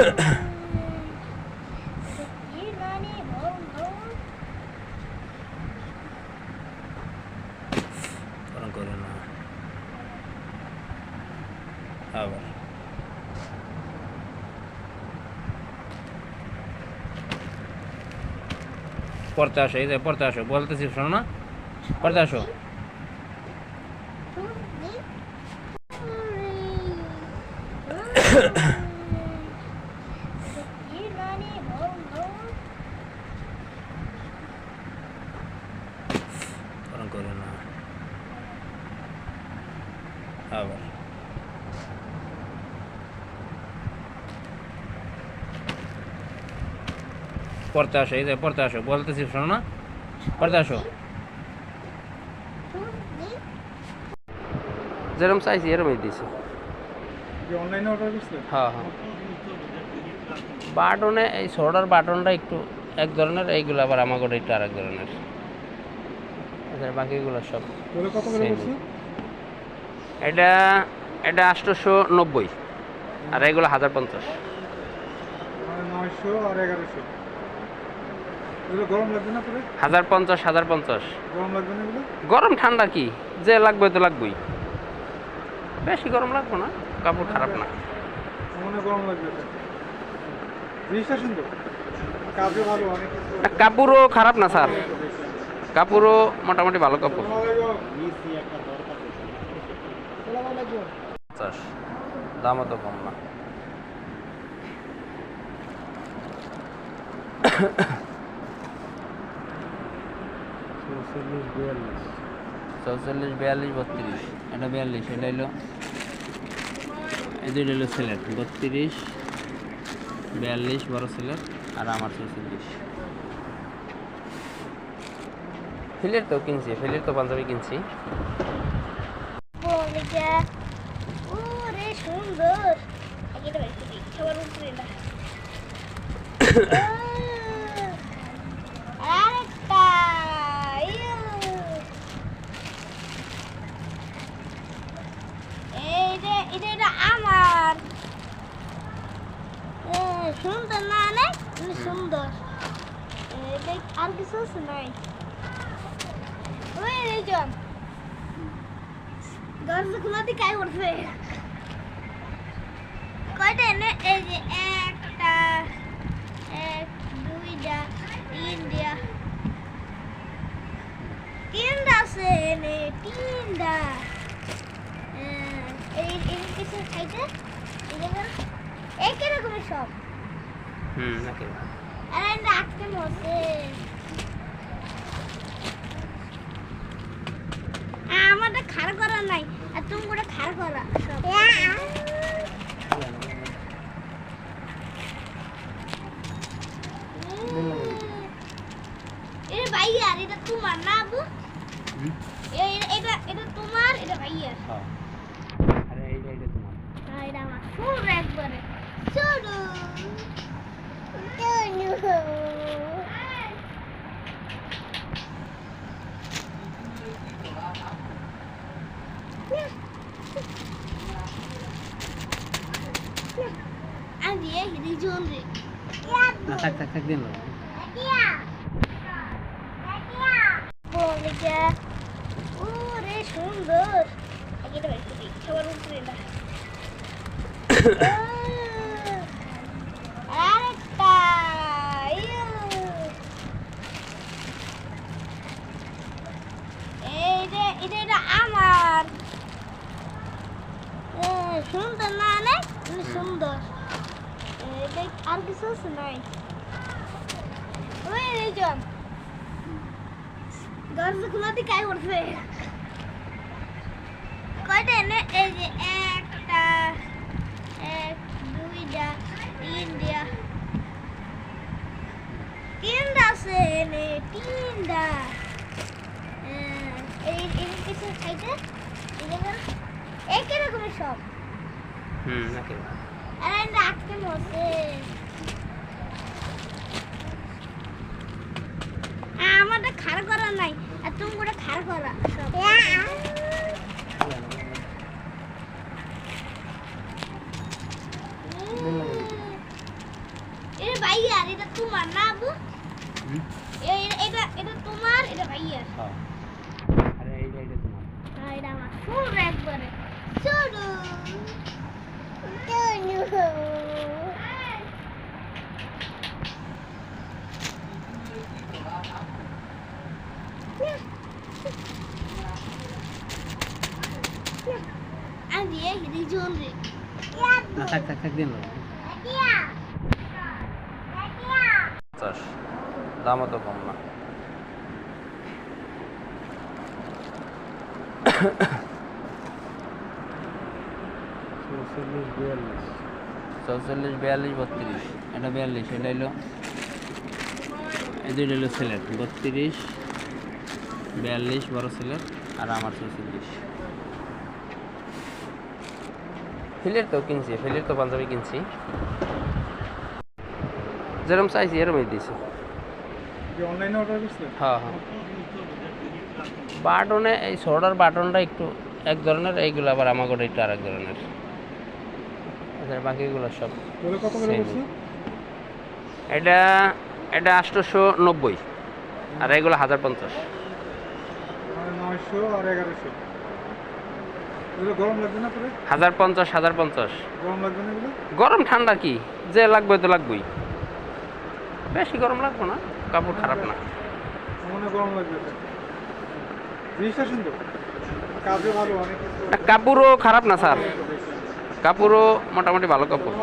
গরম করে না আবার পড়তে আসো এই যে পড়তে আসো বলতেছি গরম করে না আবার পড়তে আসো এই যে পড়তে আসো বলতেছি শোনো না পড়তে আসো যেরকম চাইছি এরকমই দিয়েছি অনলাইনে অর্ডার করছিলেন হ্যাঁ হ্যাঁ বাটনে এই সোডার বাটনটা একটু এক ধরনের এইগুলো আবার আমাকে একটু আরেক ধরনের। আচ্ছা বাকিগুলো সব এটা এটা আটশোশো নব্বই আর এগুলো হাজার পঞ্চাশ আর হাজার পঞ্চাশ হাজার পঞ্চাশ গরম ঠান্ডা কি? যে লাগবে তো লাগবেই। বেশি গরম লাগবে না কাপড় খারাপ না। গরম লাগবে। কাপড়ও খারাপ না স্যার। কাপড়ও মোটামুটি ভালো কাপড়। দামও তো কম না। চৌচল্লিশ বিয়াল্লিশ বত্রিশ। এটা বিয়াল্লিশ এটা হলো এই দুইটা হলো সিলেট। বত্রিশ বিয়াল্লিশ বড় সিলেট আর আমার চৌচল্লিশ। ফিলের তো কিনছি ফিলের তো পাঞ্জাবি কিনছি। সুন্দর। আমার। সুন্দর না অনেক সুন্দর। আর কিছু নাই? ওই রেজন দরজা খোলা দিয়ে কাজ করছে কয়টা এনে এই যে একটা এক দুইটা তিনটা তিনটা আছে এনে তিনটা এই এই কিছু খাইতে একই রকমের সব হুম নাকি আর এটা আটকে মরছে খাড়া করা নাই আর তুমি করে খাড়া করা এটা ভাইয়ার এটা তোমার না আবু এটা এটা তোমার এটা ভাইয়ার। আরে এইটা এইটা তোমার। আর এটা আমার। শুরু একবারে। শুরু আমি না থাক থাক থাক দিন বলিকা ওরে সুন্দর এটা বের করি সবার উপরে না আরেকটা ইউ। এই যে এটা এটা আমার এ, সুন্দর না অনেক অনেক সুন্দর এটা আর কিছু আছে নাই ওই রেজন দরজা খোলা দিয়ে কাজ করছে কয়টা এনে? এই যে একটা এক দুইটা তিনটা তিনটা আছে এনে তিনটা আহ, এই এই কিছু খাইতে? একই রকমের সব। হুম নাকি আর এটা আটকে মরছে। আমাদের খাড়া করা নাই আর তুমি করে খাড়া করা ভাইয়ার এটা তোমার না আবু এটা এটা তোমার এটা ভাইয়ার। হ্যাঁ। আরে এইটা এইটা তোমার। আর এটা আমার। শুরু একবারে। শুরু। আমি না, থাক থাক থাক দিন দামও তো কম না। চৌচল্লিশ, বিয়াল্লিশ, বত্রিশ। এটা বিয়াল্লিশ, এটা হলো এই দুইটা হলো সিলেট। বত্রিশ, বিয়াল্লিশ, বড় সিলেট, আর আমার চৌচল্লিশ। ফিলের তো কিনছি ফিলের তো পাঞ্জাবি কিনছি। যেরকম চাইছি এরকমই দিয়েছি হ্যাঁ হ্যাঁ। বাটনে এই সোডার বাটনটা একটু এক ধরনের এইগুলো আবার আমাকে একটু আরেক ধরনের। আচ্ছা বাকিগুলো সব এটা এটা আটশোশো নব্বই আর এগুলো হাজার পঞ্চাশ। নয়শো আর এগারোশো এগুলো গরম লাগবে না পরে হাজার পঞ্চাশ হাজার পঞ্চাশ। গরম ঠান্ডা কি? যে লাগবে তো লাগবেই। বেশি গরম লাগবে না কাপড় খারাপ না। গরম লাগবে কাপড়ও খারাপ না স্যার। কাপড়ও মোটামুটি ভালো কাপড়।